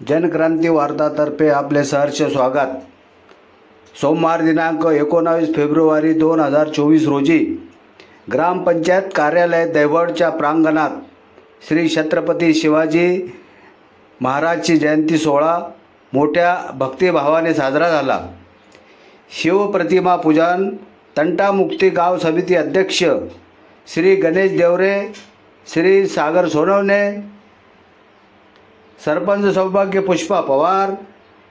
जनक्रांती वार्तातर्फे आपले सहर्ष स्वागत. सोमवार दिनांक एकोणावीस फेब्रुवारी दोन हजार चोवीस रोजी ग्रामपंचायत कार्यालय दैवडच्या प्रांगणात श्री छत्रपती शिवाजी महाराजची जयंती सोहळा मोठ्या भक्तिभावाने साजरा झाला. शिवप्रतिमा पूजन तंटामुक्ती गाव समिती अध्यक्ष श्री गणेश देवरे श्री सागर सोनवणे सरपंच सौभाग्य पुष्पा पवार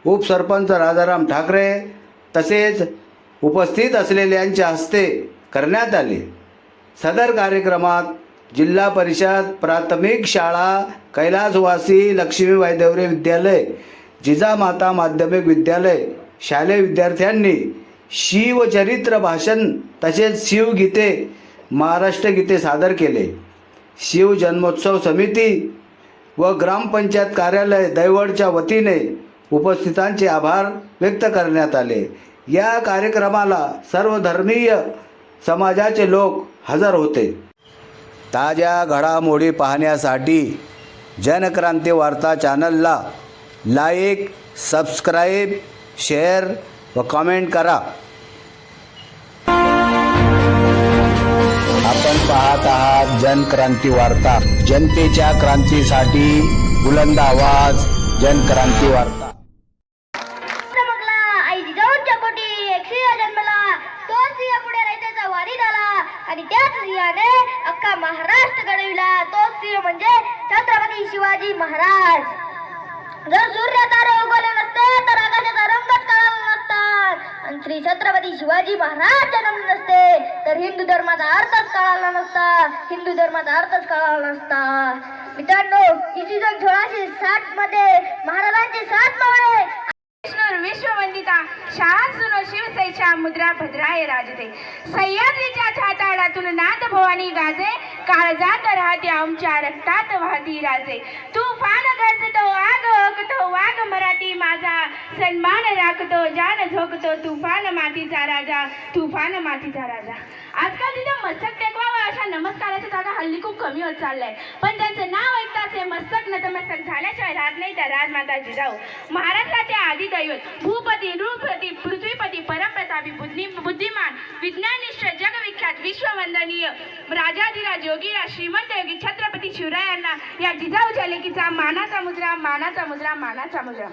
उपसरपंच राजाराम ठाकरे तसेच उपस्थित असलेल्यांच्या हस्ते करण्यात आले. सदर कार्यक्रमात जिल्हा परिषद प्राथमिक शाळा कैलासवासी लक्ष्मीबाई देवरे विद्यालय जिजामाता माध्यमिक विद्यालय शालेय विद्यार्थ्यांनी शिवचरित्र भाषण तसेच शिवगीते महाराष्ट्र गीते सादर केले. शिव जन्मोत्सव समिती व ग्रामपंचायत कार्यालय दैवडच्या वतीने उपस्थितांचे आभार व्यक्त करण्यात आले. या कार्यक्रमाला सर्व धर्मीय समाजाचे लोक हजर होते. ताज्या घडामोडी पाहण्यासाठी जनक्रांती वार्ता चॅनलला लाईक सबस्क्राईब शेअर व कमेंट करा. पाहत आहात जनक्रांती वार्ता. जनतेच्या क्रांतीसाठी बुलंद आवाज जनक्रांती वार्ता. चमकला एक सिंह जन्मला तो सिंह पुढे रयतेचा वारी झाला आणि त्याच सिंहाने अख्खा महाराष्ट्र घडविला. तो सिंह म्हणजे छत्रपती शिवाजी महाराज. जर सूर्य तारे उगवले नसते तर आकाशाचा रंगच पण श्री छत्रपती शिवाजी महाराज जन्म नसते तर हिंदू धर्माचा अर्थच कळाला नसता. हिंदू धर्माचा अर्थच कळाला नसता. मित्रांनो इसवी सन सोळाशे साठमध्ये महाराजांचे सात मावळे. विश्ववंदिता शाळा सुनो शिवसैच्या मुद्रा भद्राय राजते. सह्याद्रीच्या छाताडातून नाथ भवानी गाजे काळजात राहते आमच्या रक्तात वाहती राजे. तुफान गरजतो आग ओकतो वाघ मराठी माझा. सन्मान राखतो जान झोकतो तुफान मातीचा राजा तुफान मातीचा राजा. आजकाल तिथं मस्तक टेकवावं अशा नमस्काराच्या जागा हल्ली खूप कमी होत चाललंय. पण त्यांचं नाव ऐकताच हे मस्तक नतमस्तक झाल्याशिवाय राहत नाही त्या राजमाता जिजाऊ महाराष्ट्राचे आदी दैवत भूपती नृपती पृथ्वीपती परमप्रतापी बुद्धी बुद्धिमान विज्ञानिष्ठ जगविख्यात विश्ववंदनीय राजाधिराज योगीराज श्रीमंत योगी छत्रपती शिवरायांना या जिजाऊच्या लेकीचा मानाचा मुद्रा मानाचा मुद्रा मानाचा मुद्रा.